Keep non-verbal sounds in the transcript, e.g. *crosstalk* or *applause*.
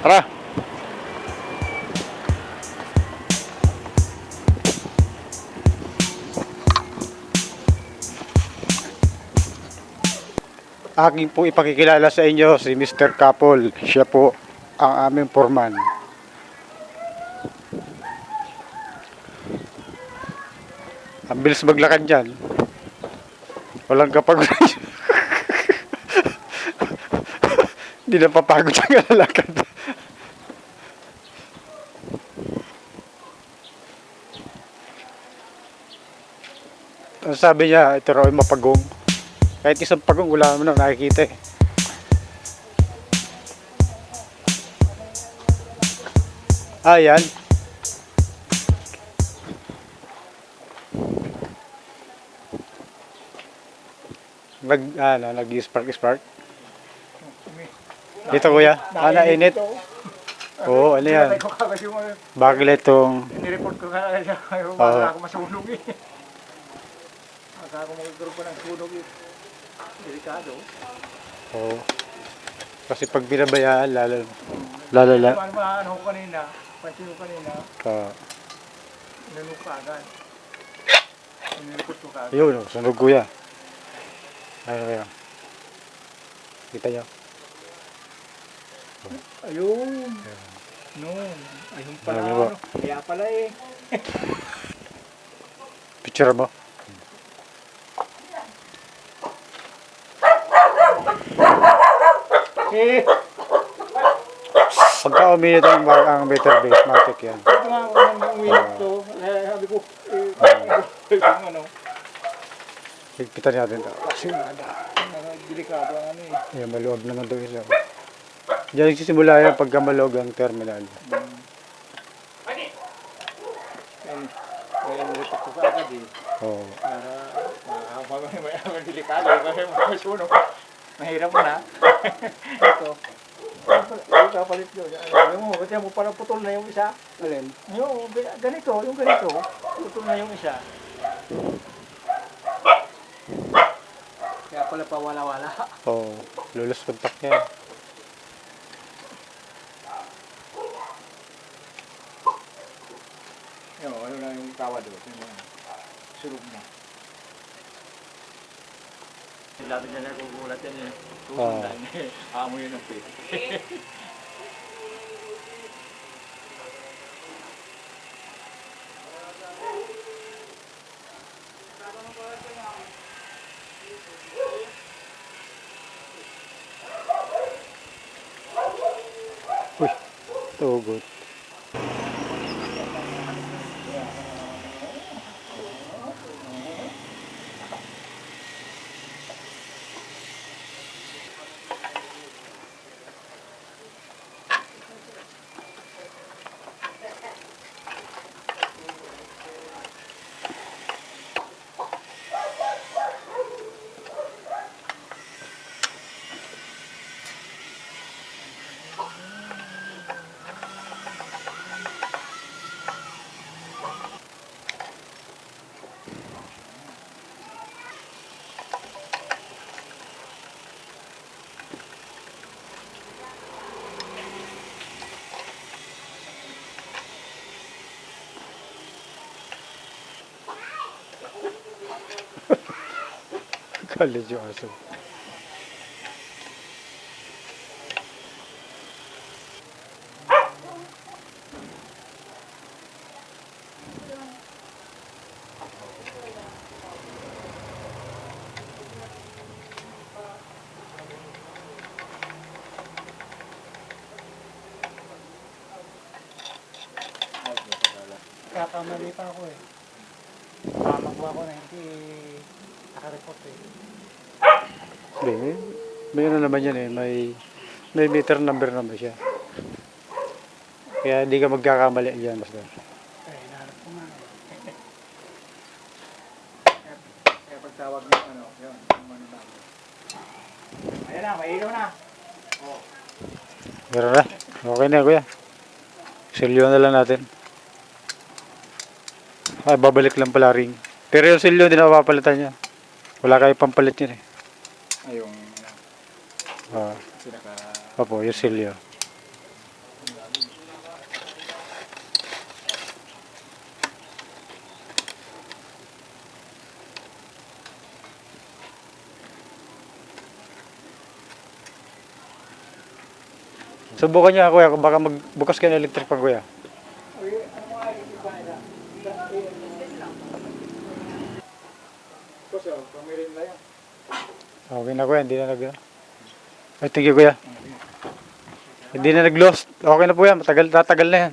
Tara. Aking po ipakikilala sa inyo si Mr. Kapol. Siya po ang aming foreman. Ang bilis maglakad dyan. Walang kapag *laughs* Hindi na papagod ang lalakad. Ang sabi niya, ito raw ay mapagong. Kahit isang pagong, wala naman ako nakikita eh. Ah, yan. Nag, ano, nag-spark, spark. Dito kuya, ah, nainit. Oo, ano yan. Bakit itong, nireport ko siya. Ayaw baka ako masunog eh. Baka ako magkaroon pa ng sunog eh. Delikado. oo. Kasi pag binabayaan, lalo, lalo, Ano ano ba, ano ko kanina, pansin ko kanina, ah, inanong ko agad. Ko yun, oh, sunog kuya. Ayun kaya. Kita niyo? Ayun. No, ayun pala. Ano ba? Ano, kaya pala eh. Picture mo? Eh, Pagka uminit ang, mar- ang meter base, matik yan. ito nga ako nang umiyak to. Eh, sabi ko, eh, yung ano, Higpitan natin ito. Kasi ano, delikado ang ano eh. yan, maluwag naman ito isa. Diyan nagsisimula yan pagka maluwag ang terminal. Ayun, kaya nireport ko kagad eh. Oo. Para, para may may may delikado, kasi masunog. Mahirap na. Ito. Ay, kapalit yun. Ano mo, ba't yan mo parang putol na yung isa? Alin? Yung ganito, yung ganito, putol na yung isa. Kaya pala pa wala-wala. Oo. Lulus kontak yan. Yung, ano na yung tawa doon. Yung surog na. Labi na nagugulat yan eh. Oo. Tutundan *laughs* eh. Amoy yun ang pit. Uy, tugot. Aso. Kakamali pa ako eh. Pamakwa ako na hindi nakareport eh. Hindi, may, may ano naman yan eh. May, may meter number naman siya. Kaya hindi ka magkakamali yan, basta. Ay, naharap ko nga eh. Kaya- pagtawag niya ano, yun, yung mga bago. Ayan na, may ilaw na. Oh. Meron na. Okay na, kuya. Silyo na lang natin. Ay, babalik lang pala ring. Pero yung silyo, hindi na mapapalitan niya. Wala kayo pampalit yun eh. Ay, yung... Uh, Sinaka... Opo, yung silyo. Subukan niya kuya, baka magbukas kayo ng electric pan kuya. Okay na kuya, hindi na nag... Ay, thank you kuya. Hindi na nag-lost. Okay na po yan, matagal, tatagal na yan.